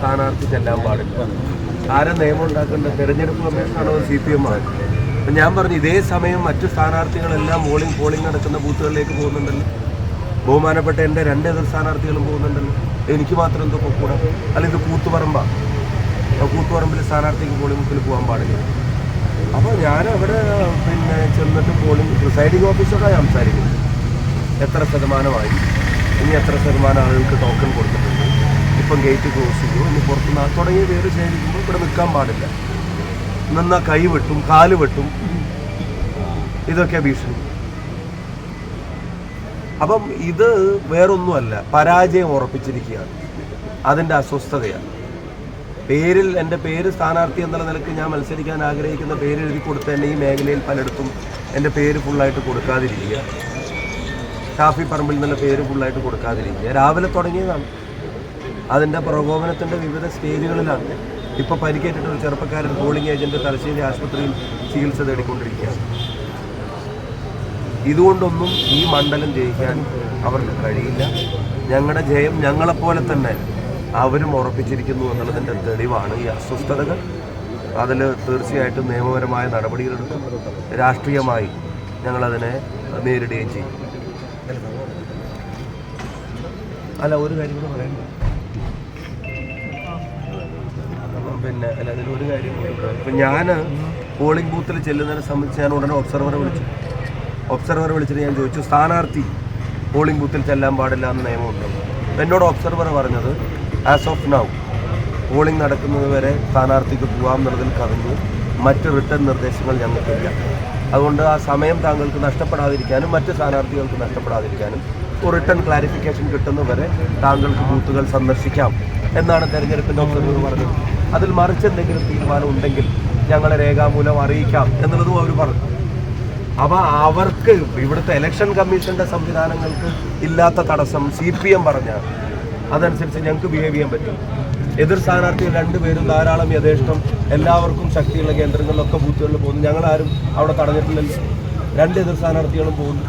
സ്ഥാനാർത്ഥി ചെല്ലാൻ പാടില്ല. ആരെ നിയമം ഉണ്ടാക്കേണ്ടത് തെരഞ്ഞെടുപ്പ് കമ്മീഷനാണോ സി പി എം ആണ് അപ്പം ഞാൻ പറഞ്ഞു ഇതേ സമയം മറ്റു സ്ഥാനാർത്ഥികളെല്ലാം പോളിംഗ് പോളിംഗ് നടക്കുന്ന ബൂത്തുകളിലേക്ക് പോകുന്നുണ്ടല്ലോ. ബഹുമാനപ്പെട്ട എന്റെ രണ്ട് എതിർ സ്ഥാനാർത്ഥികളും പോകുന്നുണ്ടല്ലോ. എനിക്ക് മാത്രം എന്തോ കൂടെ അല്ല ഇത് കൂത്തുപറമ്പാണ് കൂത്തുപറമ്പിൽ സ്ഥാനാർത്ഥിക്ക് പോളിംഗ് ബൂത്തിൽ പോകാൻ പാടില്ല. അപ്പോൾ ഞാൻ അവിടെ പിന്നെ ചെന്നിട്ട് പോളിംഗ് പ്രിസൈഡിംഗ് ഓഫീസറായി സംസാരിക്കുന്നത് എത്ര ശതമാനമായി? ഇനി എത്ര ശതമാനം ആളുകൾക്ക് ടോക്കൺ കൊടുത്തിട്ടുണ്ട്? ഇപ്പം ഗേറ്റ് ക്ലോസ് ചെയ്തു. ഇനി പുറത്ത് നാ- തുടങ്ങിയ പേര് ശേഖരിക്കുമ്പോൾ ഇവിടെ നിൽക്കാൻ പാടില്ല. നിന്നാ കൈ വെട്ടും കാൽ വെട്ടും. ഇതൊക്കെ ഭീഷണി. അപ്പം ഇത് വേറൊന്നുമല്ല പരാജയം ഉറപ്പിച്ചിരിക്കുകയാണ്. അതിന്റെ അസ്വസ്ഥതയാണ്. പേരിൽ എന്റെ പേര് സ്ഥാനാർത്ഥി എന്നുള്ള നിലയ്ക്ക് ഞാൻ മത്സരിക്കാൻ ആഗ്രഹിക്കുന്ന പേര് എഴുതി കൊടുത്ത് തന്നെ ഈ മേഖലയിൽ പലയിടത്തും എന്റെ പേര് ഫുള്ളായിട്ട് കൊടുക്കാതിരിക്കുക. ഷാഫി പറമ്പിൽ നിന്നുള്ള പേര് ഫുള്ളായിട്ട് കൊടുക്കാതിരിക്കുക. രാവിലെ തുടങ്ങിയതാണ്. അതിന്റെ പ്രകോപനത്തിന്റെ വിവിധ സ്റ്റേജുകളിലാണ് ഇപ്പോൾ പരിക്കേറ്റിട്ട് ഒരു ചെറുപ്പക്കാരൻ പോളിംഗ് ഏജന്റ് തലശ്ശേരി ആശുപത്രിയിൽ ചികിത്സ തേടിക്കൊണ്ടിരിക്കുകയാണ്. ഇതുകൊണ്ടൊന്നും ഈ മണ്ഡലം ജയിക്കാൻ അവർക്ക് കഴിയില്ല. ഞങ്ങളുടെ ജയം ഞങ്ങളെപ്പോലെ തന്നെ അവരും ഉറപ്പിച്ചിരിക്കുന്നു എന്നുള്ളതിന്റെ തെളിവാണ് ഈ അസ്വസ്ഥതകൾ. അതിൽ തീർച്ചയായിട്ടും നിയമപരമായ നടപടികളെടുക്കും. രാഷ്ട്രീയമായി ഞങ്ങളതിനെ നേരിടുകയും ചെയ്യും. അല്ല ഒരു കാര്യം കൂടെ പിന്നെ അല്ല അതിൽ ഒരു കാര്യം ഇപ്പം ഞാൻ പോളിംഗ് ബൂത്തിൽ ചെല്ലുന്നതിനെ സംബന്ധിച്ച് ഞാൻ ഉടനെ ഒബ്സർവറെ വിളിച്ചു. ഒബ്സർവറെ വിളിച്ചിട്ട് ഞാൻ ചോദിച്ചു സ്ഥാനാർത്ഥി പോളിംഗ് ബൂത്തിൽ ചെല്ലാൻ പാടില്ല എന്ന് നിയമമുണ്ട്? എന്നോട് ഒബ്സർവർ പറഞ്ഞത് ആസ് ഓഫ് നൗ പോളിംഗ് നടക്കുന്നത് വരെ സ്ഥാനാർത്ഥിക്ക് പോകാം എന്നുള്ളതിൽ കവിഞ്ഞ് മറ്റ് റിട്ടേൺ നിർദ്ദേശങ്ങൾ ഞങ്ങൾക്കില്ല. അതുകൊണ്ട് ആ സമയം താങ്കൾക്ക് നഷ്ടപ്പെടാതിരിക്കാനും മറ്റ് സ്ഥാനാർത്ഥികൾക്ക് നഷ്ടപ്പെടാതിരിക്കാനും ഒരു റിട്ടേൺ ക്ലാരിഫിക്കേഷൻ കിട്ടുന്നവരെ താങ്കൾക്ക് ബൂത്തുകൾ സന്ദർശിക്കാം എന്നാണ് തെരഞ്ഞെടുപ്പിന്റെ ഒബ്സർവർ പറഞ്ഞത്. അതിൽ മറിച്ച് എന്തെങ്കിലും തീരുമാനം ഉണ്ടെങ്കിൽ ഞങ്ങളെ രേഖാമൂലം അറിയിക്കാം എന്നുള്ളതും അവർ പറഞ്ഞു. അപ്പൊ അവർക്ക് ഇവിടുത്തെ ഇലക്ഷൻ കമ്മീഷന്റെ സംവിധാനങ്ങൾക്ക് ഇല്ലാത്ത തടസ്സം സി പി എം പറഞ്ഞ അതനുസരിച്ച് ഞങ്ങൾക്ക് ബിഹേവ് ചെയ്യാൻ പറ്റും. എതിർ സ്ഥാനാർത്ഥികൾ രണ്ടുപേരും ധാരാളം യഥേഷ്ടം എല്ലാവർക്കും ശക്തിയുള്ള കേന്ദ്രങ്ങളിലൊക്കെ ബൂത്തുകളിൽ പോകുന്നു. ഞങ്ങളാരും അവിടെ തടഞ്ഞിട്ടില്ലല്ലോ. രണ്ട് എതിർ സ്ഥാനാർത്ഥികളും പോകുന്നു.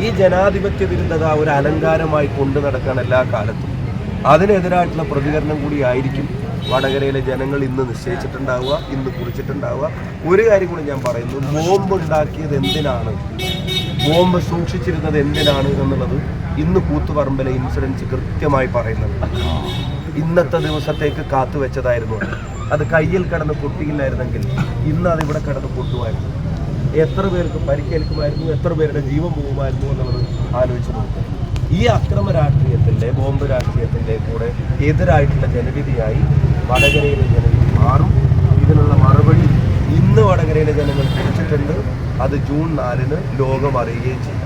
ഈ ജനാധിപത്യ വിരുദ്ധത ഒരു അലങ്കാരമായി കൊണ്ടു നടക്കാൻ എല്ലാ കാലത്തും. അതിനെതിരായിട്ടുള്ള പ്രതികരണം കൂടി ആയിരിക്കും വടകരയിലെ ജനങ്ങൾ ഇന്ന് നിശ്ചയിച്ചിട്ടുണ്ടാവുക ഇന്ന് കുറിച്ചിട്ടുണ്ടാവുക. ഒരു കാര്യം കൂടി ഞാൻ പറയുന്നു ബോംബ് ഉണ്ടാക്കിയത് എന്തിനാണ്? ബോംബ് സൂക്ഷിച്ചിരുന്നത് എന്തിനാണ് എന്നുള്ളത് ഇന്ന് കൂത്തുപറമ്പിലെ ഇൻസിഡൻസ് കൃത്യമായി പറയുന്നത്. ഇന്നത്തെ ദിവസത്തേക്ക് കാത്തു വെച്ചതായിരുന്നു അത്. കയ്യിൽ കിടന്ന് പൊട്ടിയില്ലായിരുന്നെങ്കിൽ ഇന്ന് അതിവിടെ കിടന്ന് പൊട്ടുമായിരുന്നു. എത്ര പേർക്ക് പരിക്കേൽക്കുമായിരുന്നു എത്ര പേരുടെ ജീവൻ പോകുമായിരുന്നു എന്നുള്ളത് ആലോചിച്ച് നോക്കുക ഈ അക്രമ രാഷ്ട്രീയത്തിന്റെ ബോംബ് രാഷ്ട്രീയത്തിന്റെ കൂടെ എതിരായിട്ടുള്ള ജനവിധിയായി വടകരയിലെ ജനവിധി മാറും. ഇതിനുള്ള മറുപടി ഇന്ന് വടകരയിലെ ജനങ്ങൾ കുറിച്ചിട്ടുണ്ട്. അത് ജൂൺ നാലിന് ലോകം അറിയുകയും ചെയ്യും.